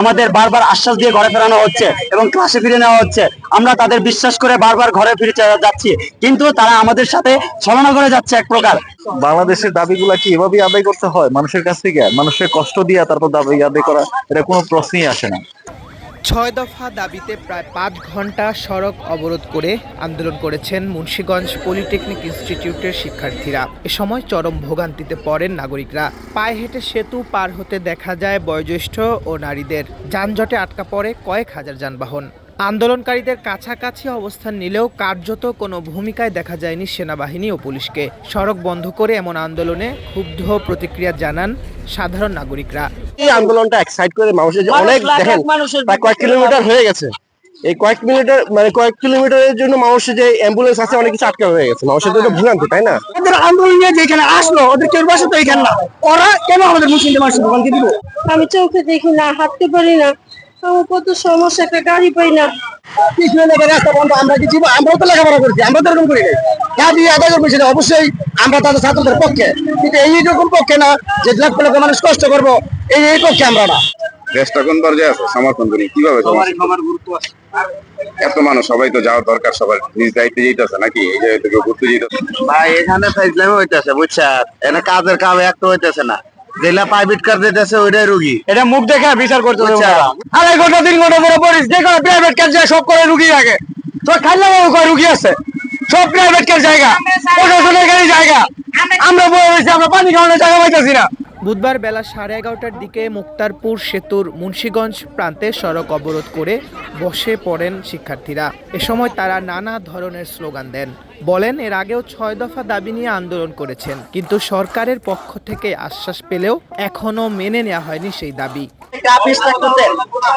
আমাদের বারবার আশ্বাস দিয়ে ঘরে ফেরানো হচ্ছে এবং ক্লাসে ফিরে নেওয়া হচ্ছে। আমরা তাদের বিশ্বাস করে বারবার ঘরে ফিরে যাচ্ছি। কিন্তু তারা আমাদের সাথে ছলনা করে যাচ্ছে এক প্রকার। বাংলাদেশের দাবিগুলা কি এভাবেই আদায় করতে হয় মানুষের কাছ থেকে? মানুষের কষ্ট দিয়ে তারপর দাবি আদায় করা, এটা কোনো প্রশ্নই আসে না। ছয় দফা দাবিতে প্রায় পাঁচ ঘণ্টা সড়ক অবরোধ করে আন্দোলন করেছেন মুন্সীগঞ্জ পলিটেকনিক ইনস্টিটিউটের শিক্ষার্থীরা। এ সময় চরম ভোগান্তিতে পড়েন নাগরিকরা। পায়ে হেঁটে সেতু পার হতে দেখা যায় বয়োজ্যেষ্ঠ ও নারীদের। যানজটে আটকা পড়ে কয়েক হাজার যানবাহন। আন্দোলনকারীদের কাছাকাছি অবস্থান নিলেও কার্যত কোনো ভূমিকায় দেখা যায়নি সেনাবাহিনী ও পুলিশকে। সড়ক বন্ধ করে এমন আন্দোলনে ক্ষুব্ধ প্রতিক্রিয়া জানান সাধারণ নাগরিকরা। এই আন্দোলনটা এক্সাইট করে মানুষের যে অনেক দেখেন প্রায় কয়েক কিলোমিটার হয়ে গেছে। এই কয়েক মিনিটের মানে কয়েক কিলোমিটারের জন্য মানুষের যে অ্যাম্বুলেন্স আছে অনেক কিছু আটকা হয়ে গেছে। মানুষের তো ভোগান্তি তাই না? ওদের আন্দোলন নিয়ে যেখানে আসলো ওদের কেউ বসে তো এখানে না। ওরা কেন আমাদের মুসলিম মানুষের ভোগান্তি দিব? আমি চোখে দেখি না হাঁটতে পারি না। আমার কত সমস্যা একটা গাড়ি পাই না। কৃষ্ণ রাস্তা বন্ধ আমরা কি জীবন আমরাও তো লেখাপড়া করছি আমরা তো এরকম করি নাই। দিয়ে আদায় করব সেটা অবশ্যই আমরা তাদের ছাত্রদের পক্ষে। কিন্তু এই পক্ষে না যে লক্ষ লক্ষ মানুষ কষ্ট করব এই এই পক্ষে আমরা না। দেশটা কোন পর্যায়ে আছে? সমর্থন করি। কীভাবে এত মানুষ সবাই তো যাওয়ার দরকার সবার নিজ দায়িত্বে যেতেছে নাকি? এই জায়গায় থেকে ঘুরতে যেতেছে ভাই এখানে ফাইজলামি হইতেছে বুঝছেন? এখানে কাজের কাম একটা হইতেছে না। যেটা প্রাইভেট কার দিতেছে ওইটাই রুগী। এটা মুখ দেখে বিচার করতে হবে আরে। আড়াই ঘণ্টা তিন ঘণ্টা পরে পড়িস যে কোনো প্রাইভেট কার যায় সব করে রুগী আগে। তো খাইলে কয় রুগী আছে? সব প্রাইভেট কার জায়গা। প্রশাসনের গাড়ি জায়গা। আমরা বড় হয়েছি আমরা পানি খাওয়ানোর জায়গা পাইতেছি না। বুধবার বেলা সাড়ে এগারোটার দিকে মুক্তারপুর সেতুর মুন্সীগঞ্জ প্রান্তে সড়ক অবরোধ করে বসে পড়েন শিক্ষার্থীরা। এ সময় তারা নানা ধরনের স্লোগান দেন। বলেন, এর আগেও ছয় দফা দাবি নিয়ে আন্দোলন করেছেন, কিন্তু সরকারের পক্ষ থেকে আশ্বাস পেলেও এখনও মেনে নেওয়া হয়নি সেই দাবি।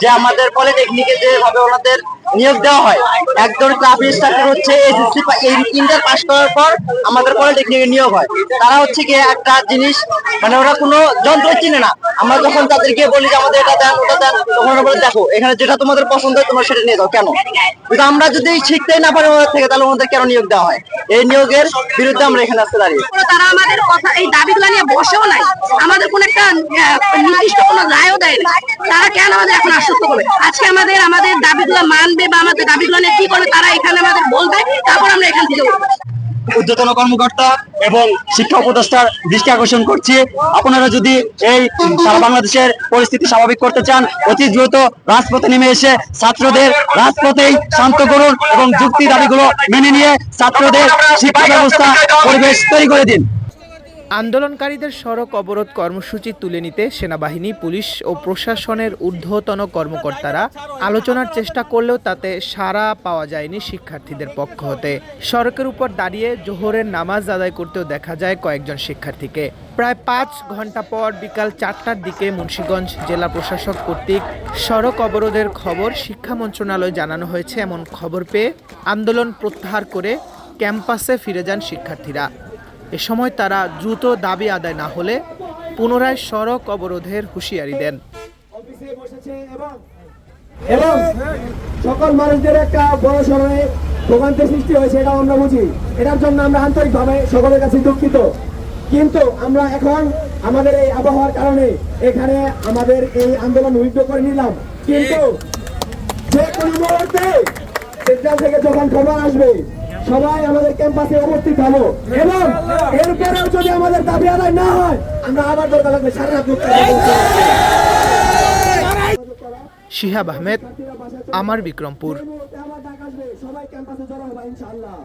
যে আমাদের পলিটেকনিকে যেভাবে ওনাদের নিয়োগ দেওয়া হয়। একজন ক্লাব ইনস্ট্রাক্টর হচ্ছে এসএসসি এই ইন্টার পাস করার পর আমাদের পলিটেকনিকে নিয়োগ হয়। তারা হচ্ছে কি একটা জিনিস মানে ওরা কোনো যন্ত্র চিনে না। আমরা যখন তাদেরকে বলি যে আমাদের এটা দেন, ওটা দেন, তখন ওরা বলে, দেখো, এখানে যেটা তোমাদের পছন্দ হয়, তোমরা সেটা নিয়ে যাও। কেন? কিন্তু আমরা যদি শিখতেই না পারি ওদের থেকে, তাহলে ওদের কেন নিয়োগ দেওয়া হয়? এই নিয়োগের বিরুদ্ধে আমরা এখানে আসতে দাঁড়িয়ে। তারা আমাদের কথা, এই দাবিগুলো নিয়ে বসেও নাই। আমাদের কোন একটা আহ, নির্দিষ্ট কোনো রায়ও দেয় না তারা কেন আমাদের এখন আশ্বস্ত করবে? আজকে আমাদের আমাদের দাবিগুলো মানবে বা আমাদের দাবিগুলো নিয়ে কি করে তারা এখানে আমাদের বলবে, তারপর আমরা এখান থেকে। ঊর্ধ্বতন কর্মকর্তা এবং শিক্ষা উপদেষ্টার দৃষ্টি আকর্ষণ করছি। আপনারা যদি এই সারা বাংলাদেশের পরিস্থিতি স্বাভাবিক করতে চান, অতি দ্রুত রাজপথে নেমে এসে ছাত্রদের রাজপথেই শান্ত করুন এবং যুক্তি দাবিগুলো মেনে নিয়ে ছাত্রদের শিক্ষা ব্যবস্থা, পরিবেশ তৈরি করে দিন। আন্দোলনকারীদের সড়ক অবরোধ কর্মসূচি তুলে নিতে সেনাবাহিনী, পুলিশ ও প্রশাসনের ঊর্ধ্বতন কর্মকর্তারা আলোচনার চেষ্টা করলেও তাতে সাড়া পাওয়া যায়নি শিক্ষার্থীদের পক্ষ হতে। সড়কের উপর দাঁড়িয়ে জোহরের নামাজ আদায় করতেও দেখা যায় কয়েকজন শিক্ষার্থীকে। প্রায় পাঁচ ঘণ্টা পর বিকাল চারটার দিকে মুন্সীগঞ্জ জেলা প্রশাসক কর্তৃক সড়ক অবরোধের খবর শিক্ষা মন্ত্রণালয় জানানো হয়েছে। এমন খবর পেয়ে আন্দোলন প্রত্যাহার করে ক্যাম্পাসে ফিরে যান শিক্ষার্থীরা। এ সময় তারা দ্রুত দাবি আদায় না হলে পুনরায় সড়ক অবরোধের হুঁশিয়ারি দেন। এবং সকল মানুষদের একটা বড় সময়ে ভোগান্তি সৃষ্টি হয়েছে এটা আমরা বুঝি। এটার জন্য আমরা আন্তরিকভাবে সকলের কাছে দুঃখিত। কিন্তু আমরা এখন আমাদের এই আবহাওয়ার কারণে এখানে আমাদের এই আন্দোলন উইথড্র করে নিলাম। কিন্তু যে কোনো মুহূর্তে সেন্ট্রাল থেকে যখন খবর আসবে সবাই আমাদের ক্যাম্পাসে উপস্থিত হব। এবং এরপরেও যদি আমাদের দাবি আদায় না হয় আমরা আবার দরকার লাগবে সারা রাত শিহাব আহমেদ আমার বিক্রমপুর। সবাই ক্যাম্পাসে জড়ো হবে ইনশাআল্লাহ।